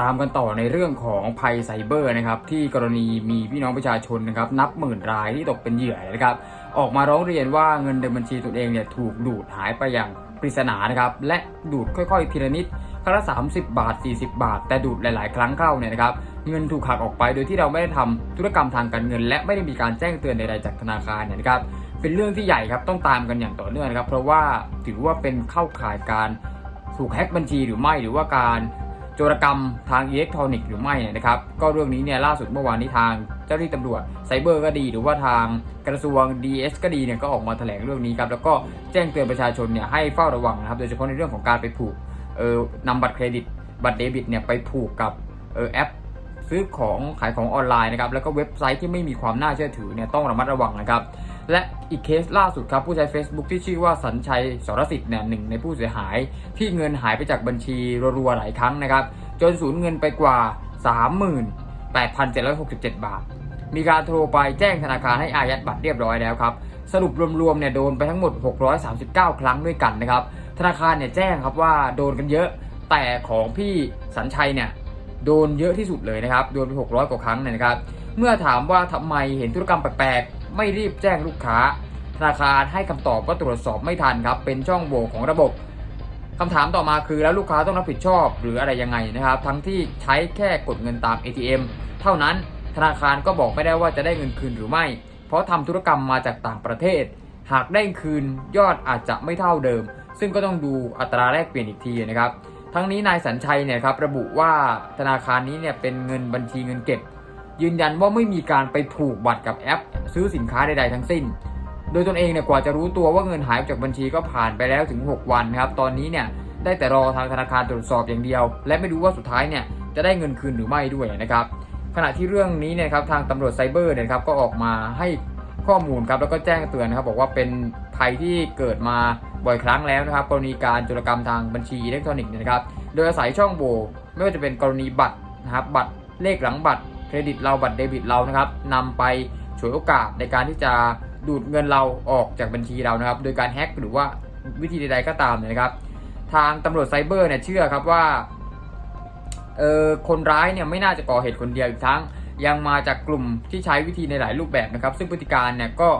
ตามกันต่อในเรื่องของภัยไซเบอร์นะครับที่กรณีมีพี่น้องประชาชนนะครับนับหมื่นรายที่ตกเป็นเหยื่อนะครับออกมาร้องเรียนว่าเงินในบัญชีตนเองเนี่ยถูกดูดหายไปอย่างปริศนานะครับและดูดค่อยๆทีละนิดครั้งละ30 บาท 40 บาท แต่ดูดหลายๆ ครั้งเข้าเนี่ยนะครับเงินถูกหักออกไปโดยที่เราไม่ได้ทำธุรกรรมทางการเงิน และไม่ได้มีการแจ้งเตือนใดๆจากธนาคารเนี่ยนะครับเป็นเรื่องที่ใหญ่ครับต้องตามกันอย่างต่อเนื่องนะครับเพราะว่าถือว่าเป็นเข้าข่ายการถูกแฮ็กบัญชีหรือไม่หรือว่าการ โจรกรรมทางอิเล็กทรอนิกส์หรือไม่เนี่ยนะครับ ก็เรื่องนี้เนี่ยล่าสุดเมื่อวานนี้ทางเจ้าหน้าที่ตำรวจไซเบอร์ก็ดี หรือว่าทางกระทรวง DS ก็ดีเนี่ยก็ออกมาแถลงเรื่องนี้ครับแล้วก็แจ้งเตือนประชาชนเนี่ยให้เฝ้าระวังนะครับโดยเฉพาะในเรื่องของการไปผูกเออนำบัตรเครดิต บัตรเดบิตเนี่ยไปผูกกับเออแอปซื้อของขายของออนไลน์นะครับแล้วก็เว็บไซต์ที่ไม่มีความน่าเชื่อถือเนี่ยต้องระมัดระวังนะครับ และอีกเคสล่าสุดครับผู้ใช้ Facebook ที่ชื่อว่าสัญชัยสรสิทธิ์เนี่ยหนึ่งในผู้เสียหาย ที่เงินหายไปจากบัญชีรัวๆหลายครั้งนะครับ จนสูญเงินไปกว่า 38,767 บาท มีการโทรไปแจ้งธนาคารให้อายัดบัตรเรียบร้อยแล้วครับ สรุปรวมๆเนี่ยโดนไปทั้งหมด 639 ครั้งด้วยกันนะครับ ธนาคารเนี่ยแจ้งครับว่าโดนกันเยอะแต่ของพี่สัญชัยเนี่ยโดนเยอะที่สุดเลยนะครับ โดนไป600 กว่าครั้งเนี่ยนะครับ เมื่อถามว่าทำไมเห็นธุรกรรมแปลก ไม่รีบแจ้งลูกค้า ธนาคารให้คำตอบว่าตรวจสอบไม่ทันครับ เป็นช่องโหว่ของระบบคำถามต่อมาคือแล้วลูกค้าต้องรับผิดชอบหรืออะไรยังไงนะครับ ทั้งที่ใช้แค่กดเงินตาม ATM เท่านั้นธนาคารก็บอกไม่ได้ว่าจะได้เงินคืนหรือไม่ เพราะทำธุรกรรมมาจากต่างประเทศ หากได้คืนยอดอาจจะไม่เท่าเดิม ซึ่งก็ต้องดูอัตราแลกเปลี่ยนอีกทีนะครับ ทั้งนี้นายสัญชัยเนี่ยครับระบุว่าธนาคารนี้เนี่ยเป็นเงินบัญชีเงินเก็บ ยืนยันว่าไม่มีการไปผูกบัตรกับแอป ซื้อสินค้าใดๆทั้งสิ้น โดยตนเองเนี่ยกว่าจะรู้ตัวว่าเงินหายออกจากบัญชีก็ผ่านไปแล้วถึง 6 วันนะครับ ตอนนี้เนี่ยได้แต่รอทางธนาคารตรวจสอบอย่างเดียว และไม่รู้ว่าสุดท้ายเนี่ยจะได้เงินคืนหรือไม่ด้วยนะครับ ขณะที่เรื่องนี้เนี่ยครับทางตำรวจไซเบอร์เนี่ยครับก็ออกมาให้ข้อมูลครับแล้วก็แจ้งเตือนนะครับบอกว่าเป็นภัยที่เกิดมาบ่อยครั้งแล้วนะครับ กรณีการโจรกรรมทางบัญชีอิเล็กทรอนิกส์นะครับ โดยอาศัยช่องโหว่ไม่ว่าจะเป็นกรณีบัตรนะครับบัตรเลขหลังบัตร เครดิตเราบัตรเดบิตเรานะครับนำไปฉวยโอกาสในการที่จะดูดเงินเราออกจากบัญชีเรานะครับ โดยการแฮ็กหรือว่าวิธีใดๆก็ตามเนยนะครับ ทางตำรวจไซเบอร์เนี่ยเชื่อครับว่าเออคนร้ายเนี่ยไม่น่าจะก่อเหตุคนเดียวอีกทั้ง ยังมาจากกลุ่มที่ใช้วิธีในหลายรูปแบบนะครับ ซึ่งพฤติการเนี่ยก็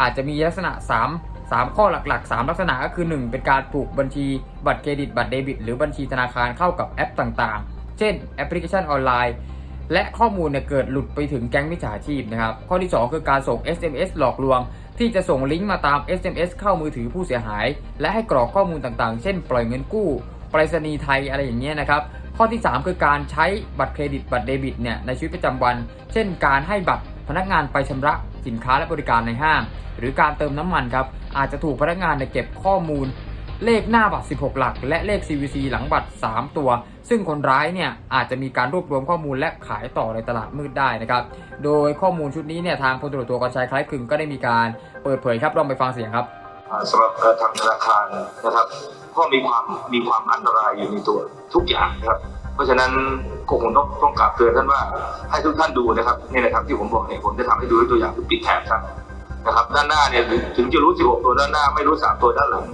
อาจจะมีลักษณะ 3 3 ข้อหลักๆ 3 ลักษณะก็คือ 1 เป็นการผูกบัญชีบัตรเครดิตบัตรเดบิต หรือบัญชีธนาคารเข้ากับแอปต่างๆ เช่นแอปพลิเคชันออนไลน์ และข้อมูลเนี่ยเกิดหลุดไปถึงแก๊งมิจฉาชีพนะครับ ข้อที่ 2 คือการส่ง SMS หลอกลวง ที่จะส่งลิงก์มาตาม SMS เข้ามือถือผู้เสียหาย และให้กรอกข้อมูลต่างๆ เช่น ปล่อยเงินกู้ไปรษณีย์ไทยอะไรอย่างเงี้ยนะครับ ข้อที่ 3 คือการใช้บัตรเครดิตบัตรเดบิตเนี่ยในชีวิตประจำวัน เช่น การให้บัตรพนักงานไปชำระสินค้าและบริการในห้าง หรือการเติมน้ำมันครับอาจจะถูกพนักงานเนี่ยเก็บข้อมูล เลขหน้าบัตร 16 หลัก และเลข CVC หลังบัตร 3 ตัว ซึ่งคนร้ายเนี่ยอาจจะมีการรวบรวมข้อมูลและขายต่อในตลาดมืดได้นะครับ โดยข้อมูลชุดนี้เนี่ยทางพลตรวจโทกรชัยคล้ายคลึงก็ได้มีการเปิดเผยครับลองไปฟังเสียงครับสำหรับทางธนาคารนะครับก็มีความมีความอันตรายอยู่ในตัวทุกอย่างนะครับเพราะฉะนั้นก็คงต้องต้องกลับเตือนท่านว่าให้ทุกท่านดูนะครับนี่นะครับที่ผมบอกเนี่ยผมจะทำให้ดูด้วยตัวอย่างคือปิดแถบครับนะครับ ด้านหน้าเนี่ยถึงถึงจะรู้ 16 ตัวด้านหน้าไม่รู้ 3 ตัวด้านหลัง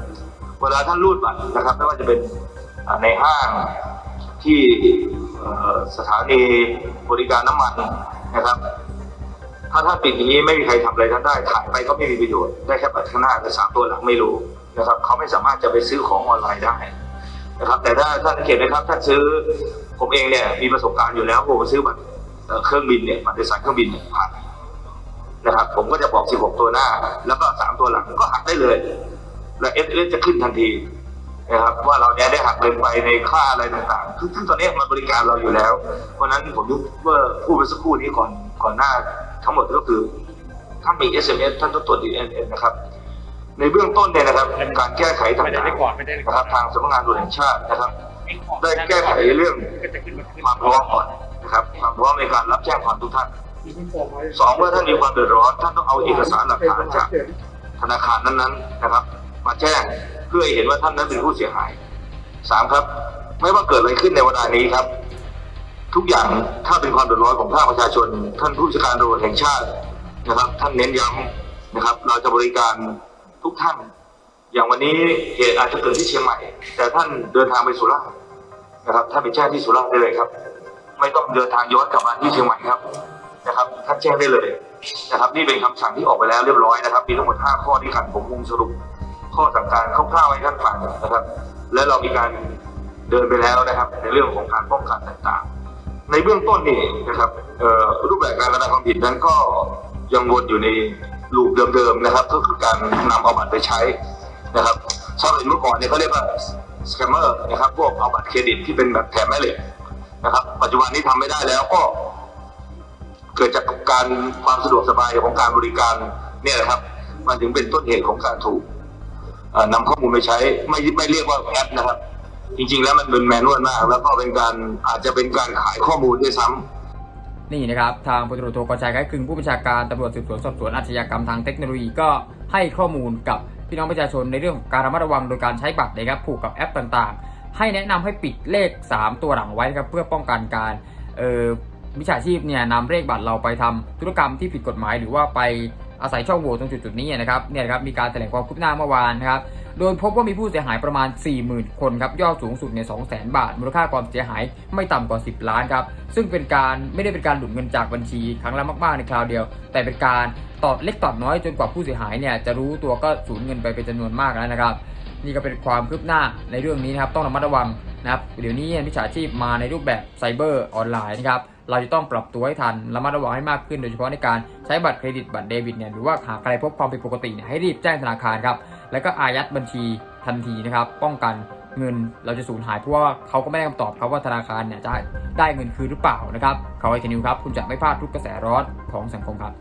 เวลาท่านรูดบัตรนะครับไม่ว่าจะเป็นในห้างที่สถานีบริการน้ำมันนะครับ ถ้าท่านปิดอย่างนี้ไม่มีใครทำอะไรท่านได้ถ่ายไปก็ไม่มีประโยชน์ได้แค่บัตรข้างหน้าแต่สามตัวหลังไม่รู้นะครับเขาไม่สามารถจะไปซื้อของออนไลน์ได้นะครับ แต่ถ้าท่านสังเกตนะครับท่านซื้อผมเองเนี่ยมีประสบการณ์อยู่แล้วผมซื้อบัตรเครื่องบินเนี่ยบัตรโดยสารเครื่องบินผ่านนะครับ ผมก็จะบอก 16 ตัวหน้า แล้วก็สามตัวหลังก็หักได้เลย และเอสเอจะขึ้นทันทีนะครับว่าเราเนี่ยได้หักเงินไปในค่าอะไรต่างๆซึ่งตอนนี้มันบริการเราอยู่แล้ว เพราะนั้นผมยุเมื่อพูดไปสักครู่นี้ก่อนก่อนหน้าทั้งหมดก็คือถ้ามี SMS ท่านต้องตรวจ DNA นะครับ ในเบื้องต้นเนี่ยนะครับ การแก้ไขต่างไม่ได้ๆไม่ก่อนไม่ได้นะครับทางสำนักงานตรวจแห่งชาตินะครับ ได้แก้ไขเรื่องความพร้อมก่อนนะครับความพร้อมในการรับแจ้งความทุกท่านสองเมื่อท่านมีความเดือดร้อน ท่านต้องเอาเอกสารหลักฐานจากธนาคารนั้นๆนะครับ มาแจ้งเพื่อให้เห็นว่าท่านนั้นเป็นผู้เสียหายสามครับ ไม่ว่าเกิดอะไรขึ้นในเวลานี้ครับ ทุกอย่างถ้าเป็นความเดือดร้อนของภาคประชาชน ท่านผู้จัดการตำรวจแห่งชาตินะครับ ท่านเน้นย้ำนะครับ เราจะบริการทุกท่าน อย่างวันนี้เหตุอาจจะเกิดที่เชียงใหม่ แต่ท่านเดินทางไปสุราษฎร์นะครับท่านไปแจ้งที่สุราษฎร์ได้เลยครับ ไม่ต้องเดินทางย้อนกลับมาที่เชียงใหม่ครับนะครับท่านแจ้งได้เลยนะครับ นี่เป็นคำสั่งที่ออกไปแล้วเรียบร้อยนะครับ มีทั้งหมด 5 ข้อที่กันผมคงสรุป ข้อสั่งการคร่าวๆให้ท่านฟังนะครับ และเรามีการเดินไปแล้วนะครับ ในเรื่องของการป้องกันต่างๆ ในเบื้องต้นนี่นะครับรูปแบบการกระทำความผิดนั้นก็ยังวนอยู่ในลูปเดิมๆนะครับ ก็คือการนำเอาบัตรไปใช้นะครับชาวเมื่อก่อนเนี่ยเขาเรียกว่าสแกมเมอร์นะครับพวกเอาบัตรเครดิตที่เป็นแบบแถมแม่เหล็กนะครับ ปัจจุบันนี้ทำไม่ได้แล้วก็ เกิดจากการความสะดวกสบายของการบริการเนี่ยนะครับ มันถึงเป็นต้นเหตุของการถูก นำข้อมูลไปใช้ไม่ไม่เรียกว่าแอปนะครับ จริง ๆ แล้วมันเป็นแมนนวลมาก แล้วก็เป็นการอาจจะเป็นการขายข้อมูลด้วยซ้ำนี่นะครับ ทางพลตำรวจโทกรชัยไกรกึ่งผู้บัญชาการตำรวจสืบสวนสอบสวนอาชญากรรมทางเทคโนโลยีก็ให้ข้อมูลกับพี่น้องประชาชนในเรื่องของการระมัดระวังโดยการใช้บัตรนะครับผูกกับแอปต่างๆ ให้แนะนำให้ปิดเลข 3 ตัวหลังไว้ครับเพื่อป้องกันการเอ่อมิจฉาชีพเนี่ยนำเลขบัตรเราไปทำธุรกรรมที่ผิดกฎหมายหรือว่าไป อาศัยช่องโหว่ตรงจุดๆนี้นะครับเนี่ยครับมีการแถลงความคืบหน้าเมื่อวานนะครับโดยพบว่ามีผู้เสียหายประมาณ 40,000 คนครับยอดสูงสุดใน200,000 บาท มูลค่าความเสียหายไม่ต่ำกว่า 10 ล้านครับซึ่งเป็นการไม่ได้เป็นการหลุดเงินจากบัญชีครั้งละมากๆในคราวเดียว แต่เป็นการตอดเล็กตอดน้อยจนกว่าผู้เสียหายเนี่ยจะรู้ตัวก็สูญเงินไปเป็นจำนวนมากแล้วนะครับ นี่ก็เป็นความคืบหน้าในเรื่องนี้นะครับต้องระมัดระวัง นะครับเดี๋ยวนี้มิจฉาชีพมาในรูปแบบไซเบอร์ออนไลน์นะครับเราจะต้องปรับตัวให้ทันระมัดระวังให้มากขึ้นโดยเฉพาะในการใช้บัตรเครดิตบัตรเดบิตเนี่ยหรือว่าหากใครพบความผิดปกติเนี่ยให้รีบแจ้งธนาคารครับแล้วก็อายัดบัญชีทันทีนะครับป้องกันเงินเราจะสูญหายเพราะว่าเขาก็ไม่ได้คำตอบครับว่าธนาคารเนี่ยจะได้เงินคืนหรือเปล่านะครับเขาไอทีนิวครับคุณจะไม่พลาดทุกกระแสร้อนของสังคมครับ